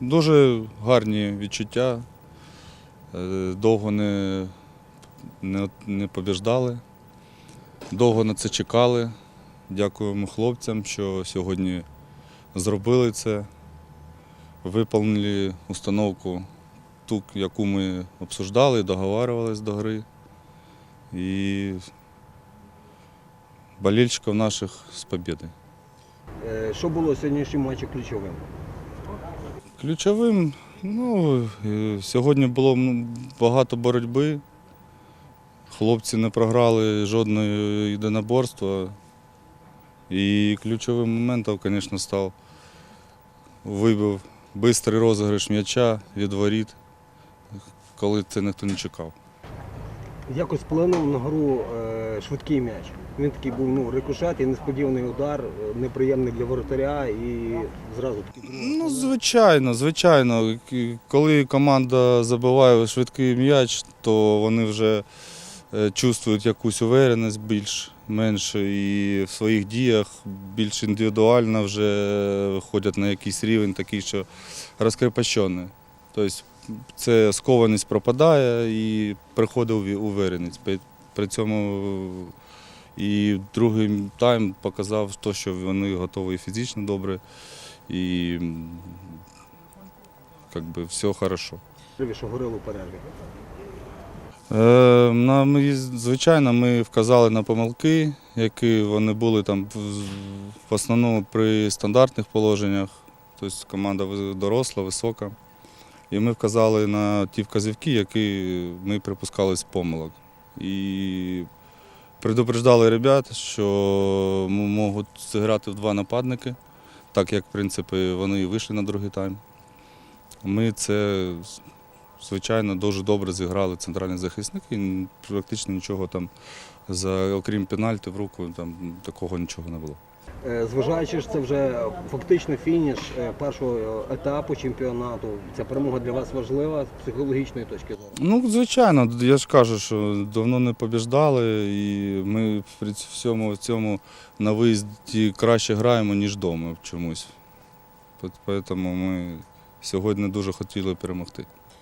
Дуже гарні відчуття. Е, Довго не, не, не побіждали, довго на це чекали. Дякуємо хлопцям, що сьогодні зробили це, виповнили установку, ту, яку ми обсуждали, договарювалися до гри. І болельщиків наших з побєдою. Е, Що було в сьогоднішньому матчі ключовим? Ключовим, ну, е, сьогодні було багато боротьби. Хлопці не програли жодного єдиноборства. І ключовим моментом, звісно, став вибив швидкий розіграш м'яча від воріт, коли це ніхто не чекав. Якось вплинув на гру е, швидкий м'яч. Він такий був ну, рикошет і несподіваний удар, е, неприємний для воротаря і зразу такий. Ну, звичайно, звичайно. Коли команда забиває швидкий м'яч, то вони вже е, чувствують якусь увереність більш-менш і в своїх діях більш індивідуально вже виходять на якийсь рівень такий, що розкрепощений. Тобто це скованість пропадає і приходить увереність. При- цьому і другий тайм показав те, що вони готові фізично добре і бы все хорошо. що горило перерві. Е, на, ми, звичайно, ми вказали на помилки, які вони були там в основному при стандартних положеннях. Тобто команда доросла, висока. І ми вказали на ті вказівки, які ми припускали з помилок. І предупреждали ребят, що можуть зіграти в два нападники, так як в принципі, вони і вийшли на другий тайм. Ми це звичайно, дуже добре зіграли центральні захисники. і Практично нічого там, за, окрім пенальти в руку, там такого нічого не було. Е, Зважаючи, що це вже фактично фініш е, першого етапу чемпіонату, ця перемога для вас важлива з психологічної точки зору. Ну, звичайно, я ж кажу, що давно не побіждали, і ми при всьому цьому на виїзді краще граємо, ніж вдома чомусь. Тому ми сьогодні дуже хотіли перемогти.